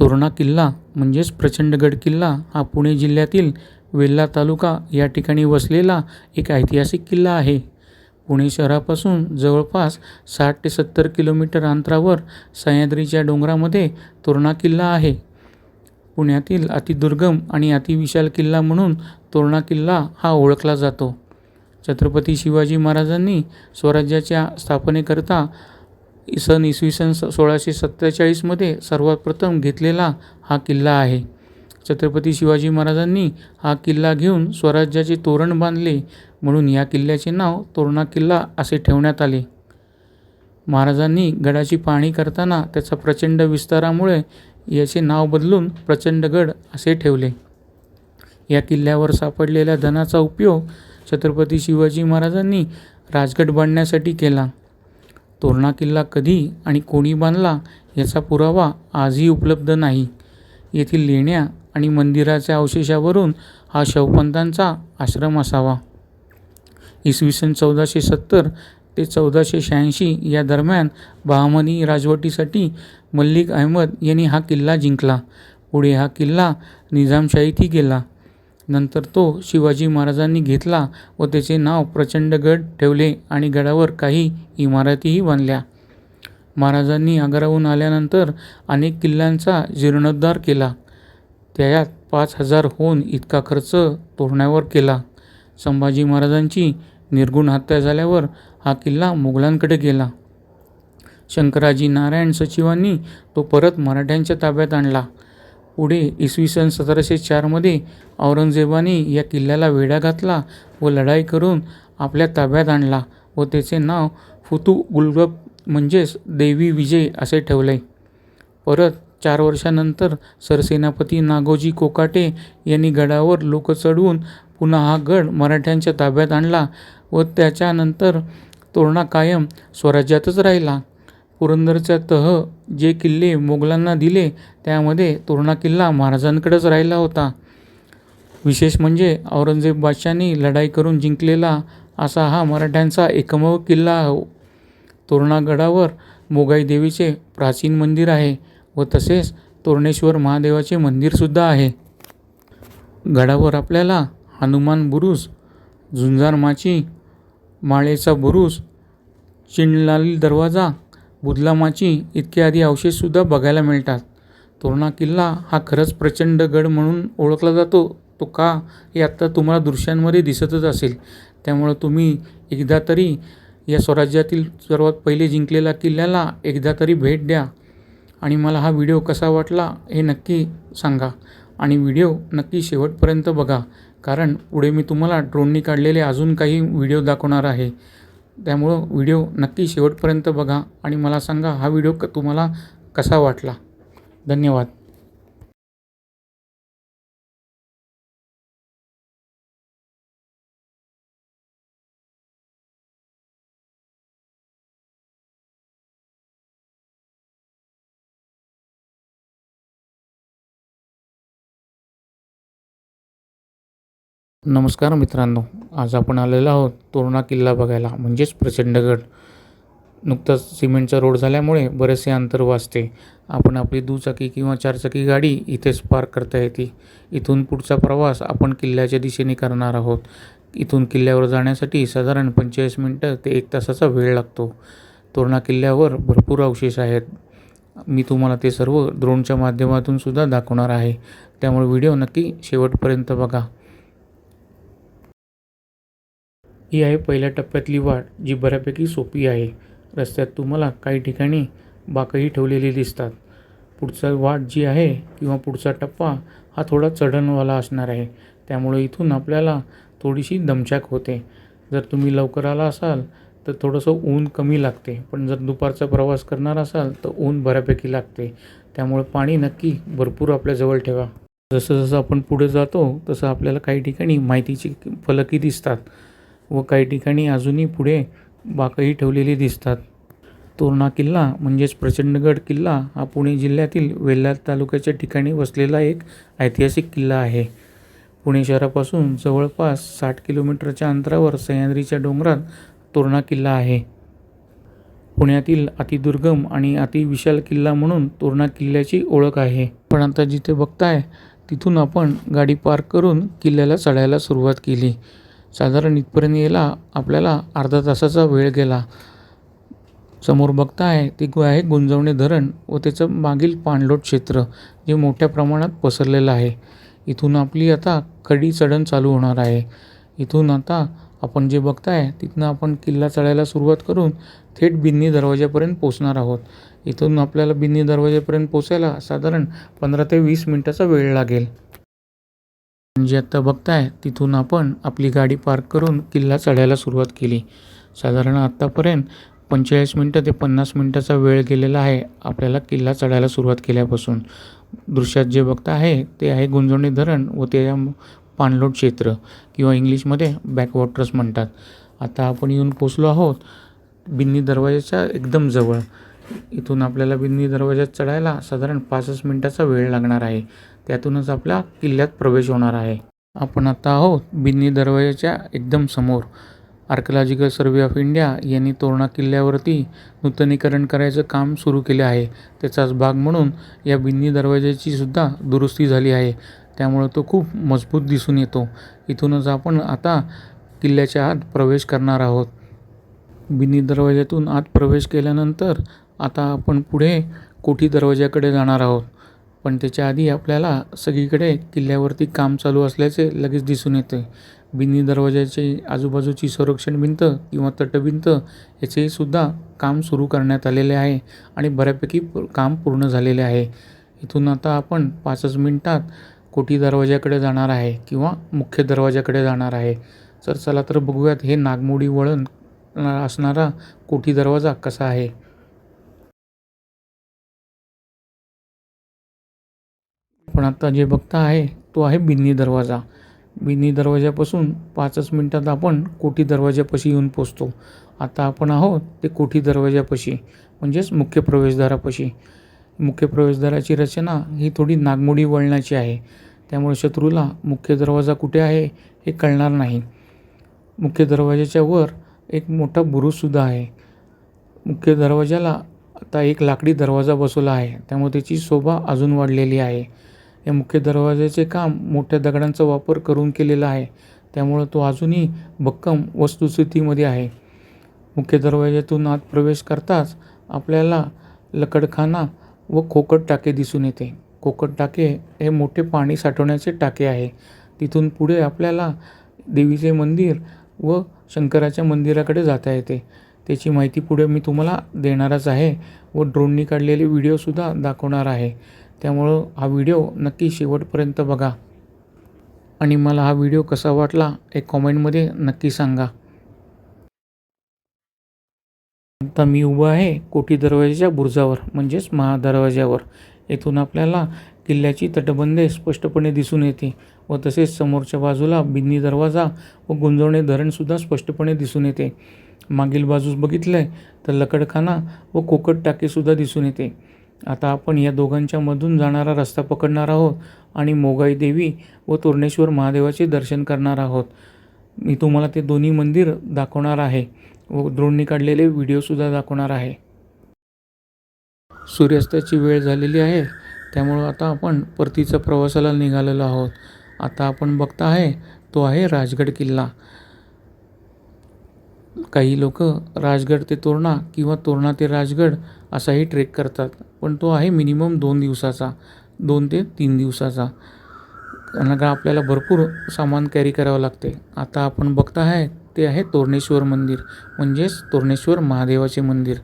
तोरणा किल्ला म्हणजेच प्रचंडगड किल्ला हा पुणे जिल्ह्यातील वेल्हा तालुका या ठिकाणी वसलेला एक ऐतिहासिक किल्ला आहे. पुणे शहरापासून जवळपास साठ ते सत्तर किलोमीटर अंतरावर सह्याद्रीच्या डोंगरामध्ये तोरणा किल्ला आहे. पुण्यातील अतिदुर्गम आणि अतिविशाल किल्ला म्हणून तोरणा किल्ला हा ओळखला जातो. छत्रपती शिवाजी महाराजांनी स्वराज्याच्या स्थापनेकरता सन इसवी सन स सोळाशे सत्तेचाळीसमध्ये सर्वात प्रथम घेतलेला हा किल्ला आहे. छत्रपती शिवाजी महाराजांनी हा किल्ला घेऊन स्वराज्याचे तोरण बांधले म्हणून या किल्ल्याचे नाव तोरणा किल्ला असे ठेवण्यात आले. महाराजांनी गडाची पाहणी करताना त्याचा प्रचंड विस्तारामुळे याचे नाव बदलून प्रचंडगड असे ठेवले. या किल्ल्यावर सापडलेल्या धनाचा उपयोग छत्रपती शिवाजी महाराजांनी राजगड बांधण्यासाठी केला. तोरणा किल्ला कधी आणि कोणी बांधला याचा पुरावा आजही उपलब्ध नाही. येथील लेण्या आणि मंदिराच्या अवशेषावरून हा शवपंतांचा आश्रम असावा. इसवी सन चौदाशे सत्तर ते चौदाशे शहाऐंशी या दरम्यान बहामनी राजवटीसाठी मल्लिक अहमद यांनी हा किल्ला जिंकला. पुढे हा किल्ला निजामशाहीतही गेला. नंतर तो शिवाजी महाराजांनी घेतला व त्याचे नाव प्रचंडगड ठेवले आणि गडावर काही इमारतीही बांधल्या. महाराजांनी आग्राहून आल्यानंतर अनेक किल्ल्यांचा जीर्णोद्धार केला. त्यात पाच हजार होऊन इतका खर्च तोडण्यावर केला. संभाजी महाराजांची निर्गुण हत्या झाल्यावर हा किल्ला मुघलांकडे गेला. शंकराजी नारायण सचिवांनी तो परत मराठ्यांच्या ताब्यात आणला. पुढे इसवी सन सतराशे चारमध्ये औरंगजेबाने या किल्ल्याला वेढा घातला व लढाई करून आपल्या ताब्यात आणला व त्याचे नाव फुतू गुलगप म्हणजेच देवी विजय असे ठेवले. परत चार वर्षानंतर सरसेनापती नागोजी कोकाटे यांनी गडावर लोक चढवून पुन्हा हा गड मराठ्यांच्या ताब्यात आणला व त्याच्यानंतर तोरणा कायम स्वराज्यातच राहिला. पुरंदरचा तह जे किल्ले मोगलांना दिले त्यामध्ये तोरणा किल्ला महाराजांकडेच राहिला होता. विशेष म्हणजे औरंगजेब बादशाने लढाई करून जिंकलेला असा हा मराठ्यांचा एकमेव किल्ला हो. तोरणा गडावर मोगाई देवीचे प्राचीन मंदिर आहे व तसेच तोरणेश्वर महादेवाचे मंदिरसुद्धा आहे. गडावर आपल्याला हनुमान बुरुज झुंजार माची माळेचा बुरुज चिंडलाल दरवाजा बुदलामाची इत्यादी अवशेषसुद्धा बघायला मिळतात. तोरणा किल्ला हा खरंच प्रचंड गड म्हणून ओळखला जातो. तो का हे आत्ता तुम्हाला दृश्यांमध्ये दिसतच असेल. त्यामुळं तुम्ही एकदा तरी या स्वराज्यातील सर्वात पहिले जिंकलेल्या किल्ल्याला एकदा तरी भेट द्या. आणि मला हा व्हिडिओ कसा वाटला हे नक्की सांगा. आणि व्हिडिओ नक्की शेवटपर्यंत बघा. कारण पुढे मी तुम्हाला ड्रोननी काढलेले अजून काही व्हिडिओ दाखवणार आहे. त्यामुळं व्हिडिओ नक्की शेवटपर्यंत बघा आणि मला सांगा हा व्हिडिओ क तुम्हाला कसा वाटला? धन्यवाद. नमस्कार मित्रांनो आज आपण आलेलो आहोत तोरणा किल्ला बघायला म्हणजेच प्रचंडगड नुकताच सिमेंटचा रोड झाल्यामुळे बरेचसे अंतर वाचते. आपण आपली दुचाकी किंवा चारचाकी गाडी इथेच पार्क करता येते. इथून पुढचा प्रवास आपण किल्ल्याच्या दिशेने करणार आहोत. इथून किल्ल्यावर जाण्यासाठी साधारण पंचेचाळीस मिनटं ते एक तासाचा वेळ लागतो. तोरणा किल्ल्यावर भरपूर अवशेष आहेत. मी तुम्हाला ते सर्व द्रोणच्या माध्यमातून सुद्धा दाखवणार आहे. त्यामुळे व्हिडिओ नक्की शेवटपर्यंत बघा. ही आहे पहिल्या टप्प्यातली वाट जी बऱ्यापैकी सोपी आहे. रस्त्यात तुम्हाला काही ठिकाणी बाकही ठेवलेली दिसतात. पुढचा वाट जी आहे किंवा पुढचा टप्पा हा थोडा चढणवाला असणार आहे. त्यामुळे इथून आपल्याला थोडीशी दमछाक होते. जर तुम्ही लवकर आला असाल तर थोडंसं ऊन कमी लागते. पण जर दुपारचा प्रवास करणार असाल तर ऊन बऱ्यापैकी लागते. त्यामुळे पाणी नक्की भरपूर आपल्याजवळ ठेवा. जसं जसं आपण पुढे जातो तसं आपल्याला काही ठिकाणी माहितीची फलकही दिसतात. व काही ठिकाणी अजूनही पुढे बाकही ठेवलेली दिसतात. तोरणा किल्ला म्हणजेच प्रचंडगड किल्ला हा पुणे जिल्ह्यातील वेल्हार तालुक्याच्या ठिकाणी वसलेला एक ऐतिहासिक किल्ला आहे. पुणे शहरापासून जवळपास साठ किलोमीटरच्या अंतरावर सह्याद्रीच्या डोंगरात तोरणा किल्ला आहे. पुण्यातील अतिदुर्गम आणि अतिविशाल किल्ला म्हणून तोरणा किल्ल्याची ओळख आहे. पण आता जिथे बघताय तिथून आपण गाडी पार्क करून किल्ल्याला चढायला सुरुवात केली. साधारण इथपर्यंत यायला आपल्याला अर्धा तासाचा वेळ गेला. समोर बघताय ते गु- आहे गुंजवणे धरण व त्याचं मागील पाणलोट क्षेत्र जे मोठ्या प्रमाणात पसरलेलं आहे. इथून आपली आता कडी चढण चालू होणार आहे. इथून आता आपण जे बघताय तिथनं आपण किल्ला चढायला सुरुवात करून थेट बिन्नी दरवाजापर्यंत पोचणार आहोत. इथून आपल्याला बिन्नी दरवाज्यापर्यंत पोचायला साधारण पंधरा ते वीस मिनटाचा वेळ लागेल. म्हणजे जे आत्ता बघताय तिथून आपण आपली गाडी पार्क करून किल्ला चढायला सुरुवात केली. साधारण आत्तापर्यंत पंचेचाळीस मिनटं ते पन्नास मिनटाचा वेळ गेलेला आहे आपल्याला किल्ला चढायला सुरुवात केल्यापासून. दृश्यात जे बघता आहे ते आहे गुंजवणी धरण व ते पाणलोट क्षेत्र किंवा इंग्लिशमध्ये बॅकवॉटर्स म्हणतात. आता आपण येऊन पोचलो आहोत बिन्नी दरवाजाच्या एकदम जवळ. इथून आपल्याला बिन्नी दरवाज्यात चढायला साधारण पाचच मिनटाचा वेळ लागणार आहे. त्यातूनच आपल्या किल्ल्यात प्रवेश होणार आहे. आपण आता आहोत बिन्नी दरवाजाच्या एकदम समोर. आर्किओलॉजिकल सर्वे ऑफ इंडिया यांनी तोरणा किल्ल्यावरती नूतनीकरण करायचं काम सुरू केले आहे. त्याचाच भाग म्हणून या बिन्नी दरवाज्याची सुद्धा दुरुस्ती झाली आहे. त्यामुळं तो खूप मजबूत दिसून येतो. इथूनच आपण आता किल्ल्याच्या आत प्रवेश करणार आहोत. बिन्नी दरवाजातून आत प्रवेश केल्यानंतर आता आपण पुढे कोठी दरवाजाकडे जाणार आहोत. पण त्याच्या आधी आपल्याला सगळीकडे किल्ल्यावरती काम चालू असल्याचे लगेच दिसून येते. बिन्नी दरवाजाची आजूबाजूची संरक्षण भिंत किंवा तटभिंत याचेही सुद्धा काम सुरू करण्यात आलेले आहे आणि बऱ्यापैकी प- काम पूर्ण झालेले आहे. इथून आता आपण पाचच मिनटात कोठी दरवाजाकडे जाणार आहे किंवा मुख्य दरवाजाकडे जाणार आहे. तर चला तर बघूयात हे नागमोडी वळण असणारा कोठी दरवाजा कसा आहे. पण आता जे बघता आहे तो आहे बिन्नी दरवाजा. बिन्नी दरवाजापासून पाचच मिनटात आपण कोठी दरवाजापाशी येऊन पोचतो. आता आपण आहोत ते कोठी दरवाजापाशी म्हणजेच मुख्य प्रवेशद्वारापाशी. मुख्य प्रवेशद्वाराची रचना ही थोडी नागमोडी वळणाची आहे. त्यामुळे शत्रूला मुख्य दरवाजा कुठे आहे हे कळणार नाही. मुख्य दरवाजाच्या वर एक मोठा बुरुजसुद्धा आहे. मुख्य दरवाजाला आता एक लाकडी दरवाजा बसवला आहे. त्यामुळे त्याची शोभा अजून वाढलेली आहे. या मुख्य दरवाजाचे काम मोठ्या दगडांचा वापर करून केलेला आहे. त्यामुळं तो अजूनही भक्कम वस्तुस्थितीमध्ये आहे. मुख्य दरवाज्यातून आत प्रवेश करताच आपल्याला लकडखाना व खोकट टाके दिसून येते. खोकट टाके हे मोठे पाणी साठवण्याचे टाके आहे. तिथून पुढे आपल्याला देवीचे मंदिर व शंकराच्या मंदिराकडे जाता येते. त्याची माहिती पुढे मी तुम्हाला देणारच आहे व ड्रोननी काढलेले व्हिडिओसुद्धा दाखवणार आहे. त्यामुळं हा व्हिडिओ नक्की शेवटपर्यंत बघा. आणि मला हा व्हिडिओ कसा वाटला एक कॉमेंटमध्ये नक्की सांगा. आता मी उभा आहे कोटी दरवाजाच्या बुरजावर म्हणजेच महादरवाज्यावर येथून आपल्याला किल्ल्याची तटबंदी स्पष्टपणे दिसून येते व तसेच समोरच्या बाजूला बिन्नी दरवाजा व गुंजवणे धरणसुद्धा स्पष्टपणे दिसून येते. मागील बाजूस बघितलं तर लकडखाना व कोकट टाकेसुद्धा दिसून येते. आता आपण या दोघांच्या मधून जाणारा रस्ता पकडणार आहोत आणि मोगाई देवी व तोरणेश्वर महादेवाचे दर्शन करणार आहोत. मी तुम्हाला ते दोन्ही मंदिर दाखवणार आहे व द्रोणनी काढलेले व्हिडिओसुद्धा दाखवणार आहे. सूर्यास्ताची वेळ झालेली आहे त्यामुळं आता आपण परतीचा प्रवासाला निघालेलो आहोत. आता आपण बघता आहे तो आहे राजगड किल्ला. काही लोक राजगड ते तोरणा किंवा तोरणा ते राजगड असाही ट्रेक करतात. पण तो आहे मिनिमम दोन दिवसाचा दोन ते तीन दिवसाचा. कारण का आपल्याला भरपूर सामान कॅरी करावं लागते. आता आपण बघता आहे ते आहे तोरणेश्वर मंदिर म्हणजेच तोरणेश्वर महादेवाचे मंदिर.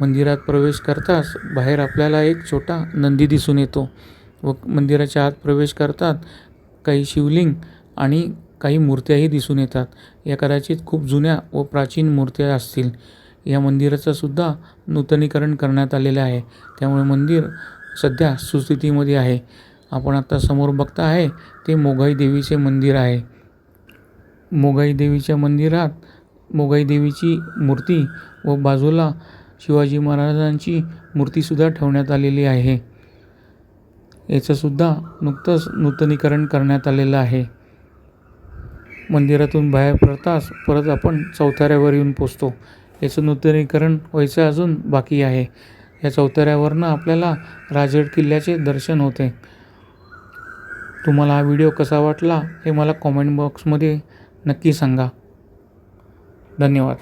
मंदिरात प्रवेश करताच बाहेर आपल्याला एक छोटा नंदी दिसून येतो व मंदिराच्या आत प्रवेश करतात काही शिवलिंग आणि काही मूर्त्याही दिसून येतात. या कदाचित खूप जुन्या व प्राचीन मूर्त्या असतील. या मंदिराचं सुद्धा नूतनीकरण करण्यात आलेलं आहे. त्यामुळे मंदिर सध्या सुस्थितीमध्ये आहे. आपण आता समोर बघता आहे ते मोगाई देवीचे मंदिर आहे. मोगाई देवीच्या मंदिरात मोगाई देवीची मूर्ती व बाजूला शिवाजी महाराजांची मूर्तीसुद्धा ठेवण्यात आलेली आहे. याचंसुद्धा नुकतंच नूतनीकरण करण्यात आलेलं आहे. मंदिरातून बाहेर पडताच परत आपण चौथाऱ्यावर येऊन पोचतो. याचं नूतनीकरण व्हायचं अजून बाकी आहे. या चौताऱ्यावरनं आपल्याला राजगड किल्ल्याचे दर्शन होते. तुम्हाला हा व्हिडिओ कसा वाटला हे मला कॉमेंट बॉक्समध्ये नक्की सांगा. धन्यवाद.